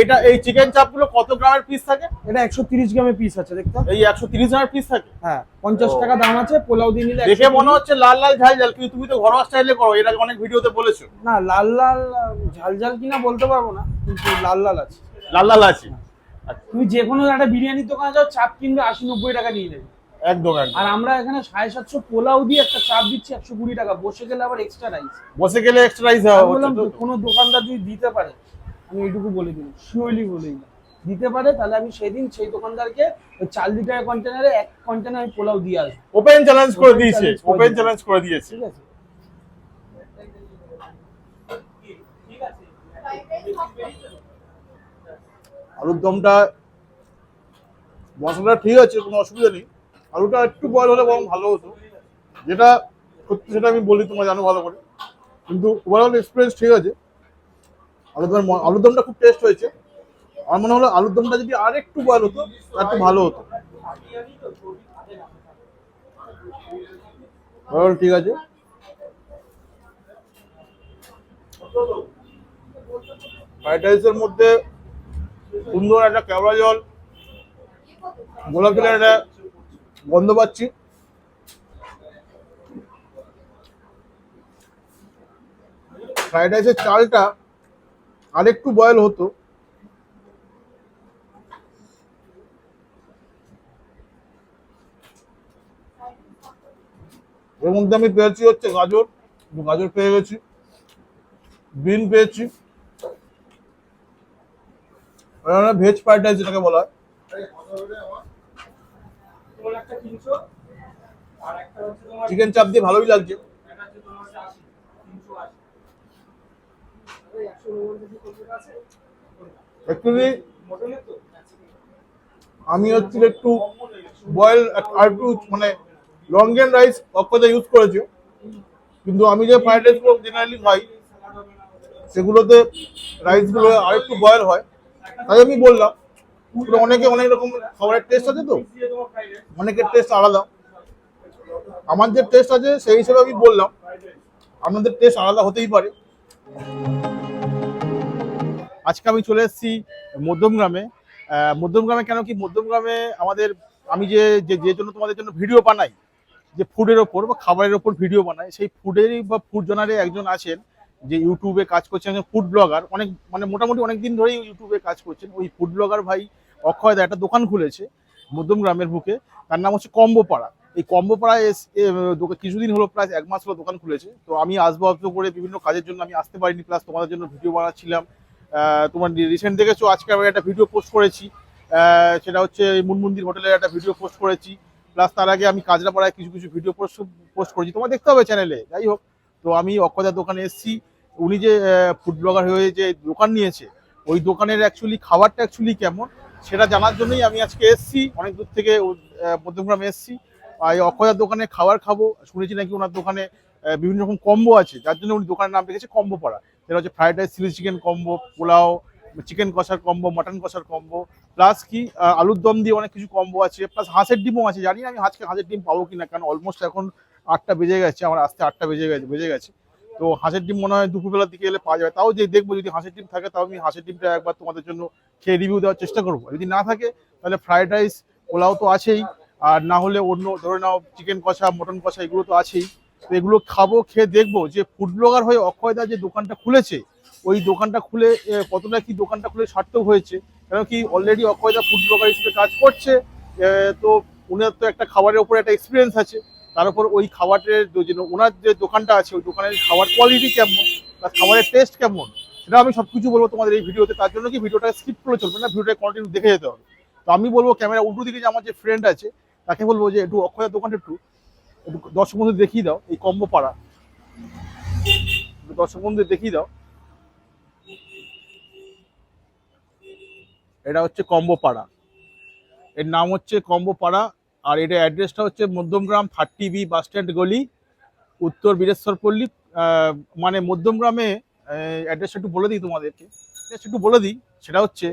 এটা এই চিকেন চাপগুলো কত গ্রামের পিস থাকে? এটা একশো তিরিশ গ্রামের পিস আছে দেখতে এই একশো তিরিশ গ্রামের পিস থাকে? হ্যাঁ পঞ্চাশ ও। টাকা দাম আছে পোলাও দিয়ে নিলে দেখে মনে হচ্ছে লাল লাল ঝাল ঝাল কিন্তু তুমি তো ঘরোয়া স্টাইলে করো এর আগে অনেক ভিডিওতে বলেছ। না লাল লাল ঝাল ঝাল কিনা বলতে পারব না কিন্তু লাল লাল আছে। লাল লাল আছে? তুমি যে কোনো একটা বিরিয়ানির দোকানে যাও চাপ কিনবে আশি নব্বই টাকা নিয়ে নেবে। একদম আর আমরা এখানে সাড়ে সাতশো পোলাও দিয়ে একটা চাপ দিচ্ছি একশো কুড়ি টাকা বসে গেলে আবার এক্সট্রা রাইস বসে গেলে এক্সট্রা রাইস বললাম কোনো দোকানদার যদি দিতে পারে আমি এইটুকু বলে দিই শিওরলি বলে দিই দিতে পারে তাহলে আমি সেদিন সেই দোকানদারকে ওই চার লিটারের কন্টেনারে এক কন্টেনার আমি পোলাও দিয়ে আসব। ওপেন চ্যালেঞ্জ করে দিয়েছে ওপেন চ্যালেঞ্জ করে দিয়েছে। ঠিক আছে। আলুর দমটা মশলাটা ঠিক আছে কোনো অসুবিধা নেই। আলুটা একটু বয়ল হলে বরং ভালো হতো। যেটা সত্যি সেটা আমি বলি তোমার জানো ভালো করে। কিন্তু ওভারঅল এক্সপিরিয়েন্স ঠিক আছে। আলুর আলুরদমটা খুব টেস্ট হয়েছে। আমার মনে হলো আলুরদমটা যদি আর একটু বয়ল হতো, তার একটু ভালো হতো। ঠিক আছে। ফ্রাইড রাইসের মধ্যে সুন্দর একটা কেওড়া জল গোলাপ জলের একটা গন্ধ পাচ্ছি। ফ্রাইড রাইসের চালটা আরেকটু বয়েল হতো। এর মধ্যে আমি পেয়েছি হচ্ছে গাজর। গাজর পেয়ে গেছি। বিন পেয়েছি। ভেজ ফ্রাইড রাইস যেটাকে বলা হয়। চিকেন চাপ দিয়ে ভালোই লাগছে। অ্যাকচুয়ালি আমি হচ্ছে একটু বয়েল আর একটু মানে লঙ্গেন রাইস অক্ষতা ইউজ করেছি। কিন্তু আমি যে ফ্রাইড রাইসগুলো জেনারেলি খাই, সেগুলোতে রাইসগুলো আর একটু বয়েল হয়। তাই আমি বললাম অনেকে অনেক রকম খাবারের টেস্ট আছে তো, অনেকের টেস্ট আলাদা। আমার যে টেস্ট আছে সেই হিসেবে আমি বললাম, আপনাদের টেস্ট আলাদা হতেই পারে। আজকে আমি চলে এসেছি মধ্যমগ্রামে। মধ্যমগ্রামে কেন কি? মধ্যমগ্রামে আমাদের আমি যে যে জন্য তোমাদের জন্য ভিডিও বানাই যে ফুডের ওপর বা খাবারের ওপর ভিডিও বানাই সেই ফুডেরই বা ফুড জনারে একজন আছেন যে ইউটিউবে কাজ করছেন একজন ফুড ব্লগার অনেক মানে মোটামুটি অনেক দিন ধরেই ইউটিউবে কাজ করছেন। ওই ফুড ব্লগার ভাই অক্ষয় দা একটা দোকান খুলেছে মধ্যমগ্রামের বুকে। তার নাম হচ্ছে কম্বো পাড়া এই কম্বো পাড়ায় এস- এ, কিছুদিন হলো প্রায় এক মাস হলো দোকান খুলেছে। তো আমি আসব আসব করে বিভিন্ন কাজের জন্য আমি আসতে পারিনি প্লাস তোমাদের জন্য ভিডিও বানাচ্ছিলাম। তোমার রিসেন্ট দেখেছ? আজকে আমি একটা ভিডিও পোস্ট করেছি। সেটা হচ্ছে মুনমন্দির হোটেলের একটা ভিডিও পোস্ট করেছি। প্লাস তার আগে আমি কাজরাপাড়ায় কিছু কিছু ভিডিও পোস্ট পোস্ট করেছি। তোমার দেখতে হবে চ্যানেলে যাই হোক। তো আমি অক্ষদার দোকানে এসেছি। উনি যে ফুড ব্লগার হয়ে যে দোকান নিয়েছে, ওই দোকানের অ্যাকচুয়ালি খাবারটা অ্যাকচুয়ালি কেমন, সেটা জানার জন্যই আমি আজকে এসেছি। অনেক দূর থেকে মধ্যমগ্রামে এসেছি। এই অক্ষদার দোকানে খাবার খাব। শুনেছি নাকি ওনার দোকানে বিভিন্ন রকম কম্বো আছে। যার জন্য উনি দোকানের নাম রেখেছে কম্বো পাড়া। সেটা হচ্ছে fried rice chilli chicken combo pulao chicken কষার কম্বো মাটন কষার কম্বো প্লাস কি আলুর দম দিয়ে অনেক কিছু কম্বো আছে প্লাস হাঁসের ডিমও আছে। জানি না আমি আজকে হাঁসের ডিম পাবো কিনা, কারণ অলমোস্ট এখন আটটা বেজে গেছে, আমার আসতে আটটা বেজে গেছে বেজে গেছে। তো হাঁসের ডিম মনে হয় দুপুরবেলার দিকে এলে পাওয়া যাবে। তাও যে দেখব যদি হাঁসের ডিম থাকে, তাও আমি হাঁসের ডিমটা একবার তোমাদের জন্য খেয়ে রিভিউ দেওয়ার চেষ্টা করব। যদি না থাকে, তাহলে ফ্রাইড রাইস পোলাও তো আছেই, আর না হলে অন্য ধরে নাও চিকেন কষা মটন কষা, এগুলো তো আছেই। তো এগুলো খাব, খেয়ে দেখব। যে ফুড ব্লগার হয়ে অক্ষয়দা যে দোকানটা খুলেছে, ওই দোকানটা খুলে কতটা কি দোকানটা খুলে সার্থক হয়েছে। কেন কি অলরেডি অক্ষয়দা ফুড ব্লগার হিসেবে কাজ করছে তো উনার তো একটা খাবারের উপরে একটা এক্সপিরিয়েন্স আছে। তার উপর ওই খাবারের ওনার যে দোকানটা আছে, ওই দোকানের খাবার কোয়ালিটি কেমন বা খাবারের টেস্ট কেমন, সেটা আমি সবকিছু বলব তোমাদের এই ভিডিওতে। তার জন্য কি ভিডিওটা স্কিপ করে চলবে না ভিডিওটা কন্টিনিউ দেখে যেতে হবে। তো আমি বলব ক্যামেরা উল্টো দিকে যে আমার যে ফ্রেন্ড আছে, তাকে বলব যে, একটু অক্ষয়ের দোকানটা একটু দর্শক বন্ধু দেখিয়ে দাও, এই কম্বো পাড়া। দর্শক বন্ধু দেখিয়ে দাও। এটা হচ্ছে কম্বো পাড়া। এর নাম হচ্ছে কম্বো পাড়া, আর এটা অ্যাড্রেসটা হচ্ছে Madhyamgram thirty B bus stand গলি, উত্তর বীরেশ্বরপল্লী মানে মধ্যমগ্রামে অ্যাড্রেসটা একটু বলে দিই তোমাদেরকে। অ্যাড্রেসটা একটু বলে দিই, সেটা হচ্ছে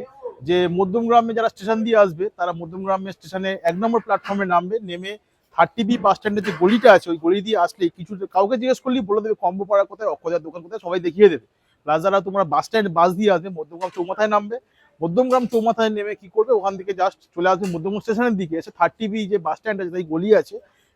যে মধ্যমগ্রামে যারা স্টেশন দিয়ে আসবে, তারা মধ্যমগ্রামে স্টেশনে এক নম্বর প্ল্যাটফর্মে নামবে, নেমে থার্টি বি বাস স্ট্যান্ডের যে গলিটা আছে, ওই গলি দিয়ে আসলে কিছু কাউকে জিজ্ঞেস করলেই বলে দেবে, কম্বো পাড়া কোথায় অক্ষজার দোকান কোথায়, সবাই দেখিয়ে দেবে। প্লাস যারা তোমরা বাস স্ট্যান্ড বাস দিয়ে আসবে, মধ্যমগ্রাম চৌমাথায় নামবে। মধ্যমগ্রাম চৌমাথায় নেমে কি করবে? ওখান থেকে জাস্ট চলে আসবে মধ্যমগ্রাম স্টেশনের দিকে। এসে থার্টি বি যে বাস স্ট্যান্ড আছে তাই গলি আছে,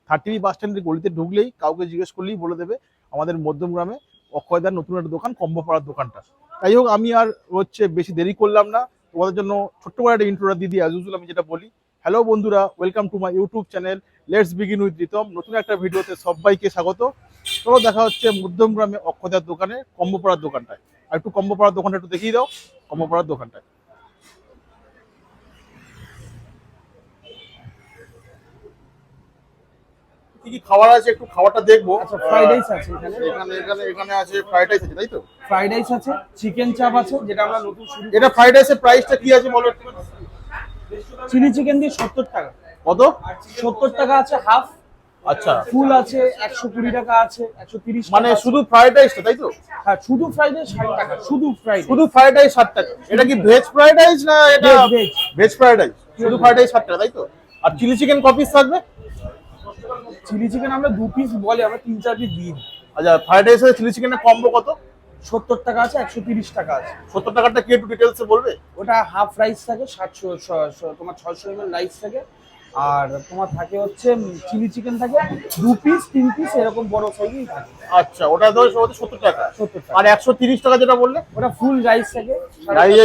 থার্টি বি বাস স্ট্যান্ডের গলিতে ঢুকলেই কাউকে জিজ্ঞেস করলেই বলে দেবে আমাদের মধ্যমগ্রামে অক্ষয়দার নতুন একটা দোকান কম্বোপাড়ার দোকানটা। যাই হোক, আমি আর হচ্ছে বেশি দেরি করলাম না। তোমাদের জন্য ছোট্ট করে একটা ইন্ট্রোটা দিদি ইউজুয়াল আমি যেটা বলি। হ্যালো বন্ধুরা welcome to my YouTube channel let's begin with Ritam নতুন একটা ভিডিওতে সবাইকে স্বাগত। চলো দেখা হচ্ছে মধ্যমগ্রামে অক্ষয়দার দোকানে কম্বোপাড়ার দোকানটায়। আর একটু কম্বোপাড়ার দোকানটা একটু দেখিয়ে দাও কম্বোপাড়ার দোকানটায়। কি কি খাবার আছে একটু খাবারটা দেখব। আচ্ছা ফ্রাইড রাইস আছে এখানে। এখানে এখানে এখানে আছে ফ্রাইড রাইস আছে তাই তো? ফ্রাইড রাইস আছে চিকেন চাপ আছে যেটা আমরা নতুন শুরু এটা ফ্রাইড রাইসের প্রাইসটা কি আছে বলো একটু? চিলি চিকেন দিয়ে সত্তর টাকা। কত? সত্তর টাকা আছে হাফ। আচ্ছা। ফুল আছে একশো কুড়ি টাকা আছে একশো তিরিশ মানে শুধু ফ্রাইড রাইসটা তাই তো? হ্যাঁ শুধু ফ্রাইড রাইস ষাট টাকা শুধু ফ্রাইড শুধু ফ্রাইড রাইস ষাট টাকা। এটা কি ভেজ ফ্রাইড রাইস না এটা veg. ভেজ ফ্রাইড রাইস শুধু ফ্রাইড রাইস ষাট টাকা তাই তো? আর চিলি চিকেন কপিস থাকবে? চিলি চিকেন আমরা দু পিস বলে আমরা তিন চার পিস দিই। আচ্ছা ফ্রাইড রাইস আর চিলি চিকেনের কম্বো কত? সত্তর টাকা আছে একশো তিরিশ টাকা আছে। সত্তর টাকাটা কি একটু ডিটেলসে বলবে? ওটা হাফ রাইস থাকে সাতশো তোমার ছশো এম রাইস থাকে। আর তোমার থাকে হচ্ছে চিলি চিকেন থাকে দু পিস তিন পিস এরকম বড় সাইজই থাকে। আচ্ছা ওটা ধরো সবাই সত্তর টাকা। সত্তর টাকা। আর একশো তিরিশ টাকা যেটা বললে? ওটা ফুল রাইস থাকে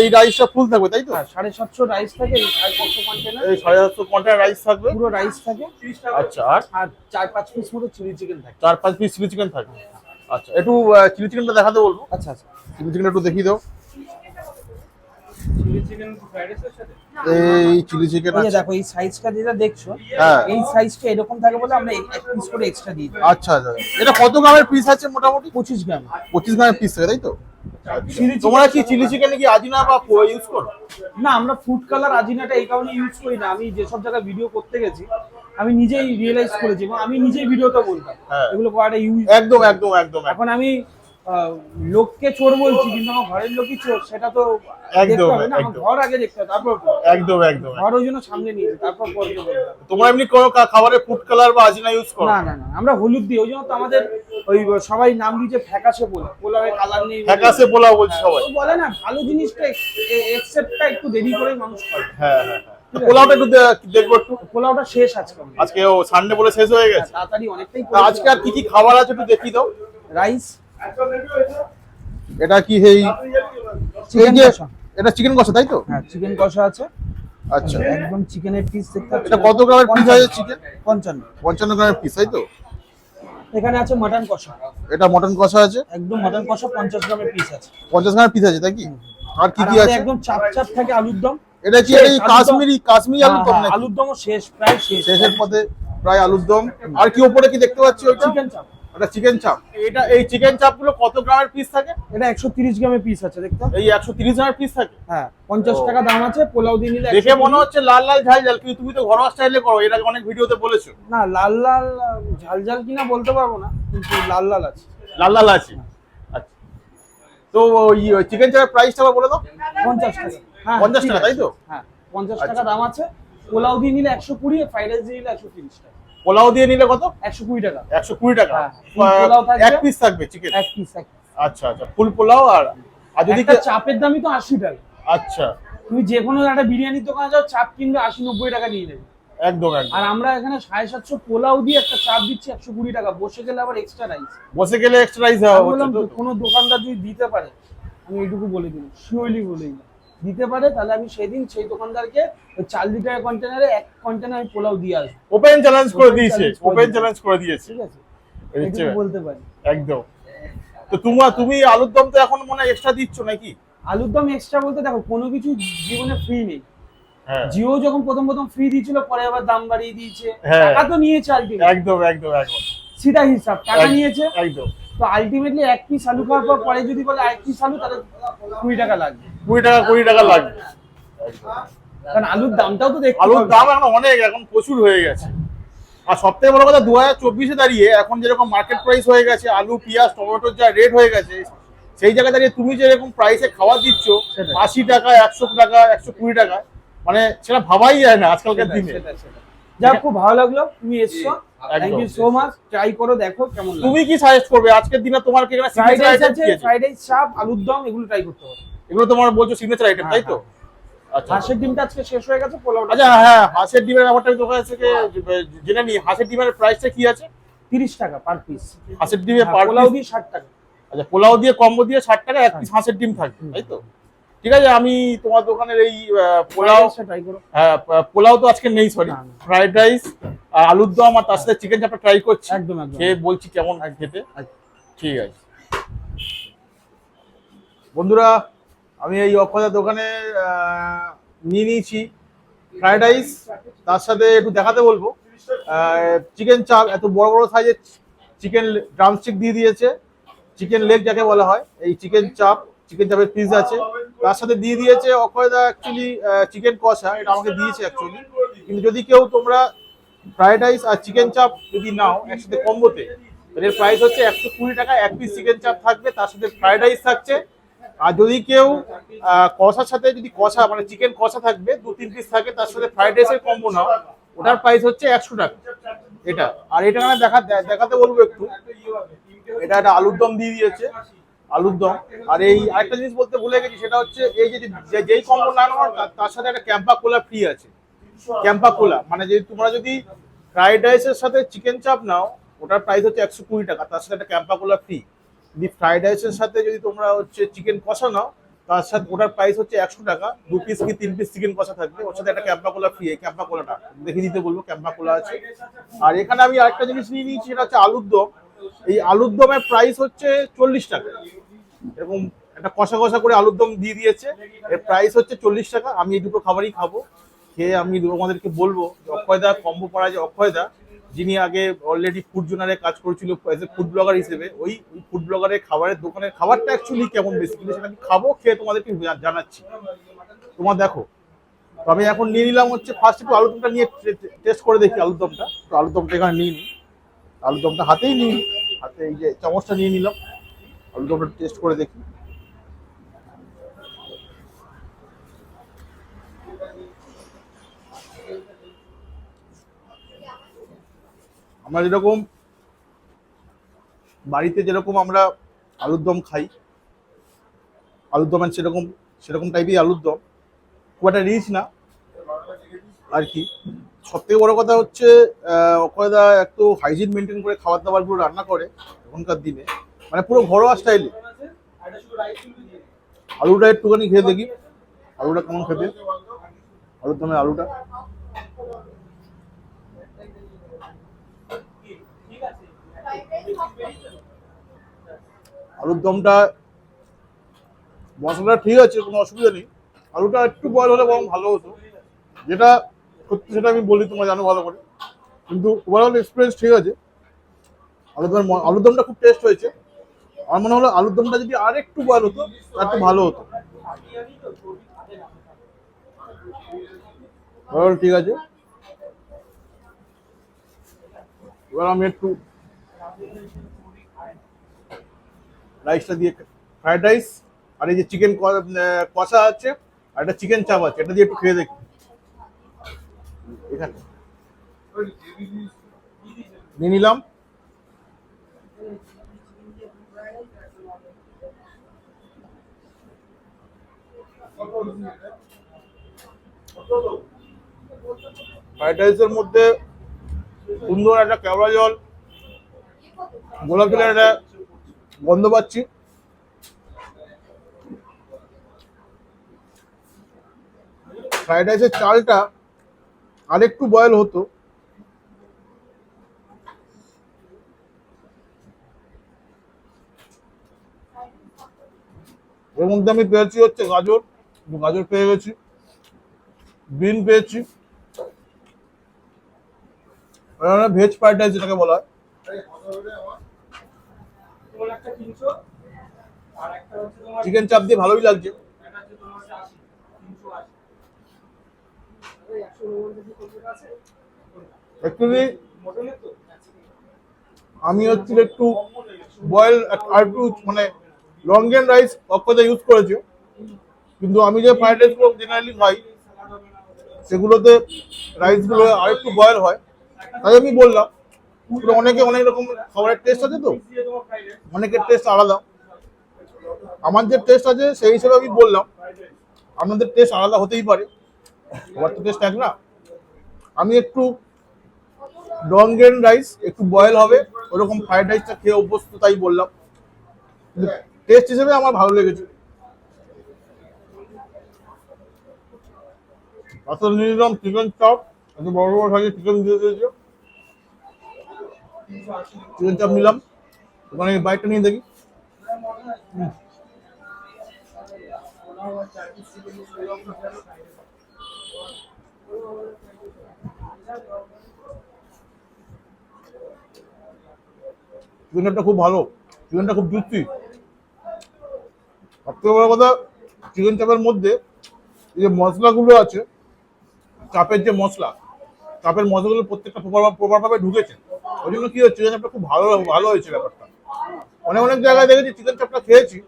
এই রাইসটা ফুল থাকবে তাই তো? হ্যাঁ, সাড়ে সাতশো রাইস থাকে এই সাড়ে সাতশো কন্টেনার এই সাড়ে সাতশো কন্টেনার রাইস থাকবে? পুরো রাইস থাকে। আচ্ছা আর? চার পাঁচ পিস মতো চিলি চিকেন থাকে। চার পাঁচ পিস চিলি চিকেন থাকবে আচ্ছা একটু চিলি চিকেনটা দেখাতে বলব। আচ্ছা আচ্ছা। চিলি চিকেনটা একটু দেখিয়ে দাও। চিলি চিকেন ফ্রাইড রাইসের সাথে? এই চিলি চিকেন দেখো এই সাইজটা যেটা দেখছ হ্যাঁ। এই সাইজটা এরকম থাকে বলে আমরা এক পিস করে এক্সট্রা দিই। আচ্ছা আচ্ছা এটা কত গ্রামের পিস আছে মোটামুটি? পঁচিশ গ্রাম। পঁচিশ গ্রামের পিস থাকে তাই তো? তোমরা কি চিলি চিকেনে কি আজিনা বা ইউজ করো? না আমরা ফুড কালার আজিনাটা এই কারণে ইউজ করি না। আমি যেসব জায়গায় ভিডিও করতে গেছি আমি নিজেই রিয়েলাইজ করেছি এবং আমি নিজেই ভিডিওতে বলতাম। হ্যাঁ। এগুলো করাটা ইউজ একদম একদম একদম। এখন আমি লোককে চোর বলছি কিন্তু আমার ঘরের লোকই চোর সেটা তো একদম। ঘর আগে দেখতে হবে তারপর একদম একদম। ঘর ওই জন্য সামনে নিয়েছি তারপর পর তোমরা এমনি কোনো খাবারে ফুড কালার বা আজিনা ইউজ করো। না না না আমরা হলুদ দিই ওই জন্য তো আমাদের ওই সবাই নাম দিয়েছে ফ্যাকাশে বলে পোলাওয়ে কালার নেই ফ্যাকাসে পোলাও বলছি সবাই। বলে না ভালো জিনিসটা এক্সেপ্টটা একটু দেরি করেই মানুষ করে। হ্যাঁ হ্যাঁ হ্যাঁ। পোলাওটা একটু দেখব একটু? পোলাওটা শেষ আজকে আজকে ও সানডে বলে শেষ হয়ে গেছে। তাড়াতাড়ি অনেকটাই আজকে আর কি কি খাবার আছে একটু দেখি দাও। রাইস এটা কি এই চিকেন এই যে কষা। এটা চিকেন কষা তাই তো? হ্যাঁ চিকেন কষা আছে। আচ্ছা। একদম চিকেনের পিস দেখতে এটা কত গ্রামের পিস আছে চিকেন পঞ্চান্ন। পঞ্চান্ন গ্রামের পিস তাই তো? এখানে আছে মাটন কষা। এটা মটন কষা আছে? একদম মাটন কষা পঞ্চাশ গ্রামের পিস আছে। পঞ্চাশ গ্রামের পিস আছে তাই কি? আর কি কি আছে? একদম চাপ চাপ থাকে আলুর দম। এটা কি এই কাশ্মীরি কাশ্মীরি আলু হ্যাঁ, দম হ্যাঁ, নাকি? আলুর দম শেষ প্রায় শেষ। শেষের পথে প্রায় আলুর দম। আর কি উপরে কি দেখতে পাচ্ছি ওইটা? চিকেন চাপ। ওটা চিকেন চাপ এটা এই চিকেন চাপগুলো কত গ্রামের পিস থাকে? এটা একশো তিরিশ গ্রামের পিস আছে দেখতে এই একশো তিরিশ গ্রামের পিস থাকে? হ্যাঁ পঞ্চাশ ও। টাকা দাম আছে পোলাও দিয়ে নিলে দেখে মনে হচ্ছে লাল লাল ঝাল ঝাল কিন্তু তুমি তো ঘরোয়া স্টাইলে করো এর আগে অনেক ভিডিওতে বলেছ। না লাল লাল ঝাল ঝাল কিনা বলতে পারব না কিন্তু লাল লাল আছে। লাল লাল আছে? আচ্ছা। তো ওই চিকেন চাপের প্রাইসটা বলে দাও। পঞ্চাশ টাকা। হ্যাঁ 50 টাকা, তাই তো? হ্যাঁ পঞ্চাশ আচ্ছা। টাকা দাম আছে পোলাও দিয়ে নিলে একশো কুড়ি ফ্রাইড রাইস দিয়ে নিলে একশো তিরিশ টাকা। পোলাও দিয়ে নিলে কত? একশো কুড়ি টাকা। একশো কুড়ি টাকা। হ্যাঁ। এক পিস থাকবে চিকেন এক পিস আচ্ছা আচ্ছা ফুল পোলাও আর আর যদি চাপের দামই তো আশি টাকা। আচ্ছা। তুমি যে কোনো একটা বিরিয়ানির দোকানে যাও চাপ কিনবে আশি নব্বই টাকা নিয়ে নেবে। একদম আর আমরা এখানে সাড়ে সাতশো পোলাও দিয়ে একটা চাপ দিচ্ছি একশো কুড়ি টাকা। বসে গেলে আবার এক্সট্রা রাইস বসে গেলে এক্সট্রা রাইস বললাম কোনো দোকানদার যদি দিতে পারে আমি এইটুকু বলে দিই শিওরলি বলে দিই দিতে পারে তাহলে আমি সেদিন সেই দোকানদারকে ওই চার লিটারের কন্টেনারে এক কন্টেনার আমি পোলাও দিয়ে আসব। ওপেন চ্যালেঞ্জ করে দিয়েছে ওপেন চ্যালেঞ্জ করে দিয়েছে। ঠিক আছে? বলতে পারি। একদম। তো তোমার তুমি আলুর দম তো এখন মনে এক্সট্রা দিচ্ছ নাকি? আলুর দম এক্সট্রা বলতে দেখো কোনো কিছু জীবনে ফ্রি নেই। হ্যাঁ। জিও যখন প্রথম প্রথম ফ্রি দিয়েছিল পরে আবার দাম বাড়িয়ে দিয়েছে। হ্যাঁ। টাকা তো নিয়েছে আলটিমেট একদম একদম একদম। সিধা হিসাব টাকা নিয়েছে। একদম। তো আলটিমেটলি এক পিস আলু খাওয়ার পর পরে যদি বলে এক পিস আলু তাহলে কুড়ি টাকা লাগবে। কুড়ি টাকা কুড়ি টাকা লাগবে। কারণ আলুর দামটাও তো দেখতে আলুর দাম এখন অনেক এখন প্রচুর হয়ে গেছে। আর সব থেকে বড় কথা দু হাজার চব্বিশে দাঁড়িয়ে এখন যেরকম মার্কেট প্রাইস হয়ে গেছে আলু পেঁয়াজ টমেটোর যা রেট হয়ে গেছে সেই জায়গায় দাঁড়িয়ে তুমি যেরকম প্রাইসে খাবার দিচ্ছ আশি টাকা একশো টাকা একশো কুড়ি টাকা মানে সেটা ভাবাই যায় না আজকালকার দিনে। যাক খুব ভালো লাগল তুমি এসছো। Thank you so much try করো দেখো কেমন তুমি কি সাজেস্ট করবে? আজকের দিনে তোমার কি ফ্রাইড রাইস আছে ফ্রাইড রাইস চাপ আলুর দম এগুলো ট্রাই করতে হবে। এগুলো তোমার বলছো সিগনেচার আইটেম তাই তো? আচ্ছা। হাঁসের ডিমটা আজকে শেষ হয়ে গেছে পোলাওটা আচ্ছা হ্যাঁ হাঁসের ডিমের ব্যাপারটা আমি দোকান থেকে জেনে নিই। হাঁসের ডিমের প্রাইসটা কি আছে? তিরিশ টাকা পার পিস হাঁসের ডিমে পার পোলাও দিয়ে ষাট টাকা। আচ্ছা পোলাও দিয়ে কম্বো দিয়ে ষাট টাকা এক পিস হাঁসের ডিম থাকবে তাই তো? ঠিক আছে আমি তোমার দোকানের এই পোলাও হ্যাঁ পোলাও তো আজকে নেই সরি। ফ্রাইড রাইস আলুর দম আর তার সাথে চিকেন চাপটা ট্রাই করছি। একদম একদম। খেয়ে বলছি কেমন খেতে। ঠিক আছে। বন্ধুরা আমি এই অক্ষদার দোকানে নিয়ে নিয়েছি ফ্রাইড রাইস তার সাথে একটু দেখাতে বলব। চিকেন চাপ এত বড় বড় সাইজের চিকেন ড্রামস্টিক দিয়ে দিয়েছে। চিকেন লেগ যাকে বলা হয়, এই চিকেন চাপ চিকেন চাপের পিস আছে। তার সাথে দিয়ে দিয়েছে অক্ষয়দা অ্যাকচুয়ালি চিকেন কষা, এটা আমাকে দিয়েছে অ্যাকচুয়ালি কিন্তু যদি কেউ তোমরা ফ্রাইড রাইস আর চিকেন চাপ যদি নাও একসাথে কম্বোতে এর প্রাইস হচ্ছে একশো কুড়ি টাকা, এক পিস চিকেন চাপ থাকবে, তার সাথে ফ্রাইড রাইস থাকছে। আর যদি কেউ কষার সাথে যদি কষা মানে চিকেন কষা থাকবে, দু, তিন পিস থাকে, তার সাথে ফ্রাইড রাইসের কম্বো নাও, ওটার প্রাইস হচ্ছে একশো টাকা। এটা, আর এটা মানে দেখা দেখাতে বলব একটু। এটা একটা আলুর দম দিয়ে দিয়েছে, আলুর দম। আর এই আরেকটা জিনিস বলতে ভুলে গেছি, সেটা হচ্ছে এই যে যেই কম্বো না তার সাথে একটা ক্যাম্পা কোলা ফ্রি আছে। ক্যাম্পা কোলা মানে যদি তোমরা যদি ফ্রাইড রাইসের সাথে চিকেন চাপ নাও, ওটার প্রাইস হচ্ছে একশো কুড়ি টাকা, তার সাথে একটা ক্যাম্পা কোলা ফ্রি যদি ফ্রাইড রাইসের সাথে যদি তোমরা হচ্ছে চিকেন কষা নাও, তার সাথে ওটার প্রাইস হচ্ছে একশো টাকা। দু পিস কি তিন পিস চিকেন কষা থাকবে। ওর সাথে একটা ক্যাম্পা কোলা ফ্রি ক্যাম্পা কোলাটা দেখে দিতে বলব ক্যাম্পা কোলা আছে। আর এখানে আমি আরেকটা জিনিস নিয়ে নিয়েছি, সেটা হচ্ছে আলুর দম। এই আলুর দমের প্রাইস হচ্ছে চল্লিশ টাকা। এরকম একটা কষা কষা করে আলুর দম দিয়ে দিয়েছে। এর প্রাইস হচ্ছে চল্লিশ টাকা। আমি এই দুটো খাবারই খাব। খেয়ে আমি তোমাদেরকে বলব যে অক্ষয়দা, কম্বো পড়া যে অক্ষয়দা যিনি আগে অলরেডি ফুড জোনারে কাজ করেছিল এজ এ ফুড ব্লগার হিসেবে, ওই ফুড ব্লগারের খাবারের দোকানের খাবারটা অ্যাকচুয়ালি কেমন কিন্তু সেটা আমি খাব, খেয়ে তোমাদেরকে জানাচ্ছি। তোমার দেখো, তো আমি এখন নিয়ে নিলাম হচ্ছে ফার্স্ট একটু আলুদমটা নিয়ে টেস্ট করে দেখি আলুদমটা। তো আলুদমটা এখানে নিয়ে নিই। আলুদমটা হাতেই নিই। হাতে এই যে চামচটা নিয়ে নিলাম। আলুদমটা টেস্ট করে দেখি। আমরা যেরকম বাড়িতে যেরকম আমরা আলুর দম খাই, আলুর দমের সেরকম সেরকম টাইপই আলুর দম। খুব একটা রিচ না, আর কি। সব থেকে বড় কথা হচ্ছে অক্ষয়দা একটু হাইজিন মেনটেন করে খাবার দাবারগুলো রান্না করে এখনকার দিনে। মানে পুরো ঘরোয়া স্টাইলে আলুটা একটুখানি খেয়ে দেখি। আলুটা কেমন খেতে? আলুর দমের আলুটা। আলুর দমটা মশলা ঠিক আছে, কোনো অসুবিধা নেই। আলুটা একটু বয়ল হলে বরং ভালো হতো। যেটা সত্যি সেটা আমি বলি, তোমরা জানো ভালো করে। কিন্তু ওভারঅল এক্সপিরিয়েন্স ঠিক আছে। আলুর দম, আলুর দমটা খুব টেস্ট হয়েছে। আমার মনে হলো আলুর দমটা যদি আর একটু বয়ল হতো আর একটু ভালো হতো। ওভারঅল ঠিক আছে। এবার আমি একটু রাইসটা দিয়ে ফ্রাইড রাইস আর এই যে চিকেন কষা আছে, আর একটা চিকেন চাপ আছে, এটা দিয়ে একটু খেয়ে দেখি। এখানে। নিয়ে নিলাম। ফ্রাইড রাইসের মধ্যে সুন্দর একটা কেওড়া জল, গোলাপ জলের একটা গন্ধ পাচ্ছি। ফ্রাইড রাইসের চালটা আরেকটু বয়েল হতো। এর মধ্যে আমি পেয়েছি হচ্ছে গাজর গাজর পেয়ে গেছি। বিন পেয়েছি। ভেজ ফ্রাইড রাইস যেটাকে বলা হয়। চিকেন চাপ দিয়ে ভালোই লাগছে। অ্যাকচুয়ালি আমি হচ্ছে একটু বয়েল আর একটু মানে লঙ্গেন রাইস অক্ষতা ইউজ করেছি। কিন্তু আমি যে ফ্রাইড রাইসগুলো জেনারেলি খাই সেগুলোতে রাইসগুলো আর একটু বয়েল হয়। তাই আমি বললাম অনেকে অনেক রকম খাবারের টেস্ট আছে তো। অনেকের টেস্ট আলাদা। আমার যে টেস্ট আছে সেই হিসেবে আমি বললাম, আপনাদের টেস্ট আলাদা হতেই পারে। সবার তো টেস্ট এক না। আমি একটু লং গ্রেন রাইস একটু বয়েল হবে, ওরকম ফ্রাইড রাইসটা খেয়ে অভ্যস্ত তাই বললাম। টেস্ট হিসেবে আমার ভালো লেগেছে। আসলে নিয়ে নিলাম চিকেন চপ একটু বড় বড় সাইজের চিকেন দিয়ে দিয়েছে। চিকেন চপ নিলাম। ওখানে বাইকটা নিয়ে দেখি। চিকেনটা খুব ভালো। চিকেনটা খুব জুসি সবথেকে বড় কথা, চিকেন চাপের মধ্যে এই যে মশলাগুলো আছে, চাপের যে মশলা চাপের মশলাগুলো প্রত্যেকটা প্রপার প্রপারভাবে ঢুকেছে। ওই জন্য কি হচ্ছে চিকেন চাপটা খুব ভালো ভালো হয়েছে ব্যাপারটা। অনেক অনেক জায়গায় দেখেছি চিকেন চাপটা খেয়েছি,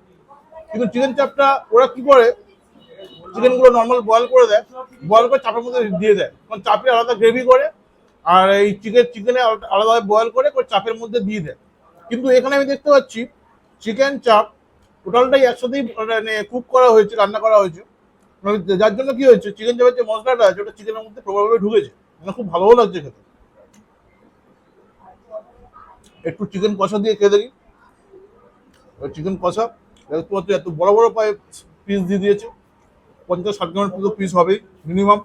কিন্তু চিকেন চাপটা ওরা কি করে চিকেনগুলো নর্মাল বয়েল করে দেয় বয়েল করে চাপের মধ্যে দিয়ে দেয়। কারণ চাপে আলাদা গ্রেভি করে, আর এই চিকেন চিকেনে আলাদাভাবে বয়েল করে করে চাপের মধ্যে দিয়ে দেয়। কিন্তু এখানে আমি দেখতে পাচ্ছি চিকেন চাপ টোটালটাই একসাথেই মানে কুক করা হয়েছে, রান্না করা হয়েছে। যার জন্য কি হয়েছে চিকেন চাপের যে মশলাটা আছে, ওটা চিকেনের মধ্যে প্রভাবে ঢুকেছে। মানে খুব ভালোও লাগছে খেতে। একটু চিকেন কষা দিয়ে খেয়ে দেখি। চিকেন কষা পাচ্ছি এত বড় বড় পায়ে পিস দিয়ে দিয়েছে। পঞ্চাশ ষাট গ্রামের পুরো পিস হবেই মিনিমাম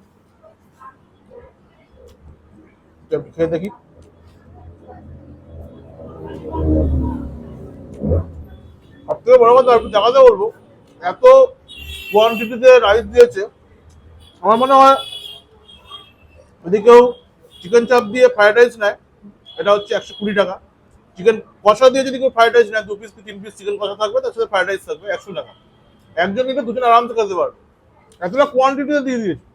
খেয়ে দেখি। সব থেকে বড় কথা, একটু দেখাতে বলব, এত কোয়ান্টিটিতে রাইস দিয়েছে। আমার মনে হয় যদি কেউ চিকেন চাপ দিয়ে ফ্রাইড রাইস নেয়, এটা হচ্ছে একশো কুড়ি টাকা। চিকেন কষা দিয়ে যদি কেউ ফ্রাইড রাইস নেয়, দু পিস কি তিন পিস চিকেন কষা থাকবে, তার সাথে ফ্রাইড রাইস থাকবে, একশো টাকা। একজন কিন্তু দুজন আরামসে খেতে পারবে। এতটা কোয়ান্টিটিতে দিয়ে দিয়েছে।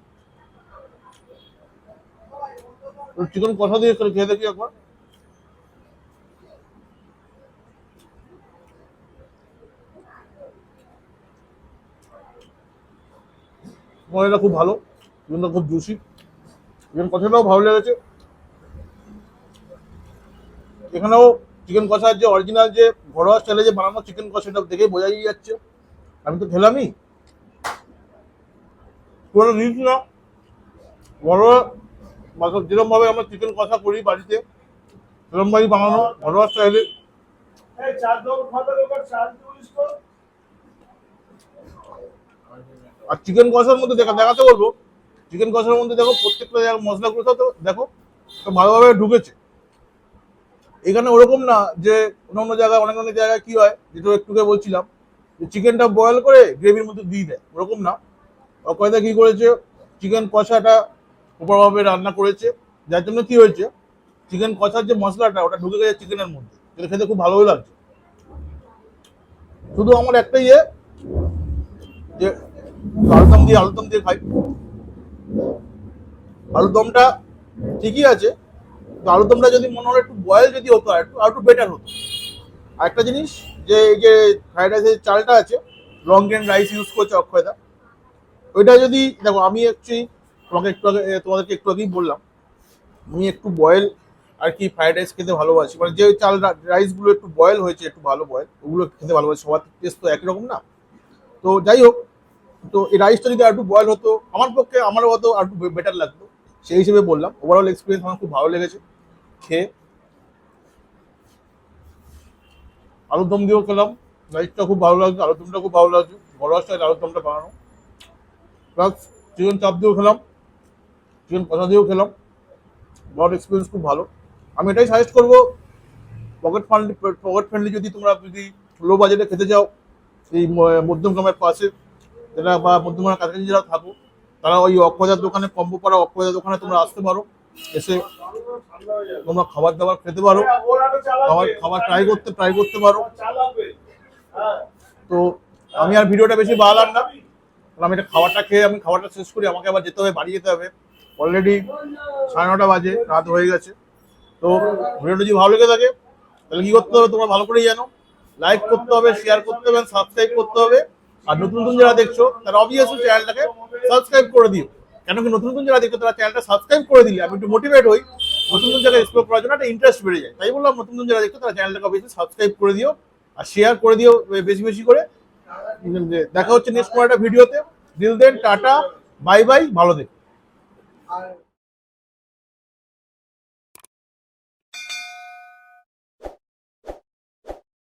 চিকেন কষা দিয়ে খেয়ে দেখি একবার। খুব ভালো খুব জুসি চিকেন কষাটাও ভালো লেগেছে। এখানেও চিকেন কষার যে অরিজিনাল যে ঘরোয়া স্টাইলে যে বানানো চিকেন কষাটা দেখে বোঝাই যাচ্ছে। আমি তো খেলামই। পুরো নিচ না। ঘরোয়া মানে যেরকমভাবে আমরা চিকেন কষা করি বাড়িতে সেরকম ভাবেই বানানো ঘরোয়া স্টাইলে আর চিকেন কষার মধ্যে দেখা দেখাতে বলব চিকেন কষার মধ্যে দেখো প্রত্যেকটা জায়গায় মশলাগুলো তো দেখো তো ভালোভাবে ঢুকেছে। এখানে ওরকম না যে অন্য অন্য জায়গায়, অনেক অনেক জায়গায় কী হয়, যেটা একটু আগে বলছিলাম, যে চিকেনটা বয়েল করে গ্রেভির মধ্যে দিয়ে দেয়। ওরকম না। কয়দা কি করেছে, চিকেন কষাটা প্রপারভাবে রান্না করেছে। যার জন্য কি হয়েছে, চিকেন কষার যে মশলাটা, ওটা ঢুকে গেছে চিকেনের মধ্যে। যেটা খেতে খুব ভালোই লাগছে। শুধু আমার একটা ইয়ে যে আলুদম দিয়ে আলুদম দিয়ে খাই। আলুদমটা ঠিকই আছে তো আলুদমটা যদি মনে হলো একটু বয়েল যদি হতো আর একটু আর একটু বেটার হতো। আর একটা জিনিস, যে এই যে ফ্রাইড রাইসের চালটা আছে লং গ্রেন রাইস ইউজ করছে অক্ষয়দা, ওইটা যদি, দেখো আমি অ্যাকচুয়ালি তোমাকে একটু আগে তোমাদেরকে একটু আগেই বললাম, আমি একটু বয়েল আর কি ফ্রাইড রাইস খেতে ভালোবাসি। মানে যে চাল রাইসগুলো একটু বয়েল হয়েছে, একটু ভালো বয়েল ওগুলো খেতে ভালোবাসি, সবার টেস্ট তো একই রকম না। তো যাই হোক তো এই রাইসটা যদি আর একটু বয়েল হতো, আমার পক্ষে, আমারও আর একটু বেটার লাগতো। সেই হিসেবে বললাম। ওভারঅল এক্সপিরিয়েন্স আমার খুব ভালো লেগেছে। খেয়ে আলুর দম দিয়েও খেলাম। রাইসটা খুব ভালো লাগছে, আলুর দমটা খুব ভালো লাগছে। ঘরোয়া স্টাইল আলুর দমটা বানানো। প্লাস চিকেন চাপ দিয়েও খেলাম। চিকেন কষা দিয়েও খেলাম। আমার এক্সপিরিয়েন্স খুব ভালো। আমি এটাই সাজেস্ট করব পকেট ফ্রেন্ডলি পকেট ফ্রেন্ডলি যদি তোমরা যদি লো বাজেটে খেতে চাও, এই মধ্যমগ্রামের পাশে যেটা বা মধ্যমগ্রামের কাছাকাছি যারা থাকো, তারা ওই অক্ষয়দার দোকানে কম্বো পাড়া অক্ষয়দার দোকানে তোমরা আসতে পারো। এসে তোমরা খাবার দাবার খেতে পারো। খাবার খাবার ট্রাই করতে ট্রাই করতে পারো। তো আমি আর ভিডিওটা বেশি বাড়ালাম না। কারণ আমি এটা খাবারটা খেয়ে, আমি খাবারটা শেষ করি আমাকে আবার যেতে হবে, বাড়ি যেতে হবে। অলরেডি সাড়ে নটা বাজে, রাত হয়ে গেছে। তো ভিডিওটা যদি ভালো লেগে থাকে, তাহলে কি করতে হবে? তোমরা ভালো করেই জানো। লাইক করতে হবে শেয়ার করতে হবে সাবস্ক্রাইব করতে হবে। আর নতুন নতুন যারা দেখছ, তারা অবভিয়াসলি চ্যানেলটাকে সাবস্ক্রাইব করে দিও। কেন কি নতুন নতুন যারা দেখছ, তারা চ্যানেলটা সাবস্ক্রাইব করে দিলে আমি একটু মোটিভেট হই, নতুন নতুন জায়গায় এক্সপ্লোর করার জন্য একটা ইন্টারেস্ট বেড়ে যায়। তাই বললাম, নতুন নতুন যারা দেখছ, তারা চ্যানেলটাকে অবভিয়াসলি সাবস্ক্রাইব করে দিও আর শেয়ার করে দিও বেশি বেশি করে। দেখা হচ্ছে নেক্সট কোনো একটা ভিডিওতে। দিল দেন টাটা বাই বাই ভালো আর